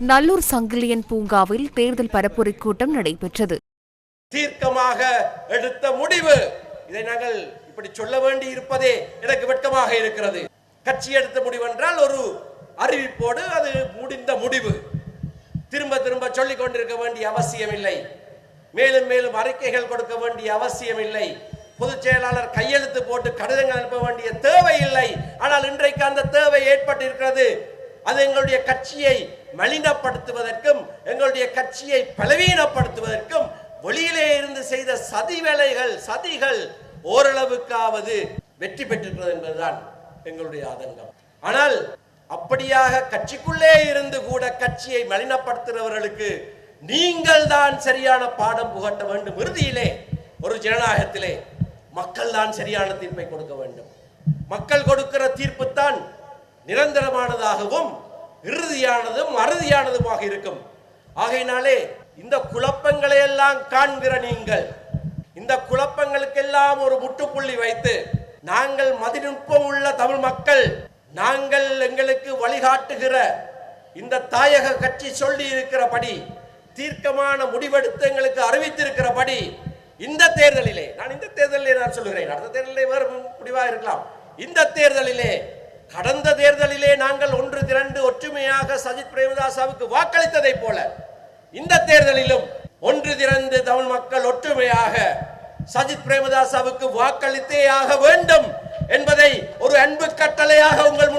நல்லூர் சங்கிலியன் பூங்காவில் தேர்தல் பரப்புரை கூட்டம் நடைபெற்றது. தீர்க்கமாக எடுத்த முடிவு. இதை நாங்கள் இப்படி சொல்ல வேண்டி இருப்பதே எனக்கு வெட்கமாக இருக்கிறது. கட்சி எடுத்த முடிவு என்றால் ஒரு அறிவிப்போடு அது முடிந்த முடிவு. திரும்ப திரும்ப சொல்லிக் கொண்டிருக்க வேண்டிய அவசியம் இல்லை மேலும் மேலும் அறிக்கைகள் கொடுக்க வேண்டிய அவசியம் இல்லை பொதுச் செயலாளர் கையெழுத்து போட்டு கடிதங்கள் அனுப்ப வேண்டிய தேவை இல்லை ஆனால் இன்றைக்கு அந்த தேவை ஏற்பட்டிருக்கிறது. அது எங்களுடைய கட்சியை மலினப்படுத்துவதற்கும் எங்களுடைய கட்சியை பலவீனப்படுத்துவதற்கும் வெளியிலே இருந்து செய்த சதி வேலைகள் சதிகள் ஓரளவுக்காவது வெற்றி பெற்றிருக்கிறது என்பதுதான் எங்களுடைய ஆதங்கம். ஆனால் அப்படியாக கட்சிக்குள்ளே இருந்து கூட கட்சியை மலினப்படுத்துகிறவர்களுக்கு நீங்கள் தான் சரியான பாடம் புகட்ட வேண்டும். இறுதியிலே ஒரு ஜனநாயகத்திலே மக்கள் தான் சரியான தீர்ப்பை கொடுக்க வேண்டும். மக்கள் கொடுக்கிற தீர்ப்பு தான் நிரந்தரமானதாகவும் இறுதியானதும் அறுதியானதுமாக இருக்கும். ஆகையினாலே இந்த குழப்பங்களை எல்லாம் காண்கிற நீங்கள் இந்த குழப்பங்களுக்கெல்லாம் ஒரு முட்டுப்புள்ளி வைத்து நாங்கள் மதிநுட்பம் உள்ள தமிழ் மக்கள் நாங்கள் எங்களுக்கு வழிகாட்டுகிற இந்த தாயக கட்சி சொல்லி இருக்கிறபடி தீர்க்கமான முடிவெடுத்து எங்களுக்கு அறிவித்திருக்கிறபடி இந்த தேர்தலிலே நான் இந்த தேர்தலிலே நான் சொல்லுகிறேன் அடுத்த தேர்தலிலே வேறு முடிவாக இருக்கலாம். இந்த தேர்தலிலே கடந்த தேர்தலிலே நாங்கள் ஒன்று திரண்டு முழுமையாக சஜித் பிரேமதாசாவுக்கு வாக்களித்ததைப் போல இந்த தேர்தலிலும் ஒன்று திறந்து தமிழ் மக்கள் ஒற்றுமையாக சஜித் பிரேமதாசாவுக்கு வாக்களித்தே ஆக வேண்டும் என்பதை ஒரு அன்பு கட்டளையாக உங்கள்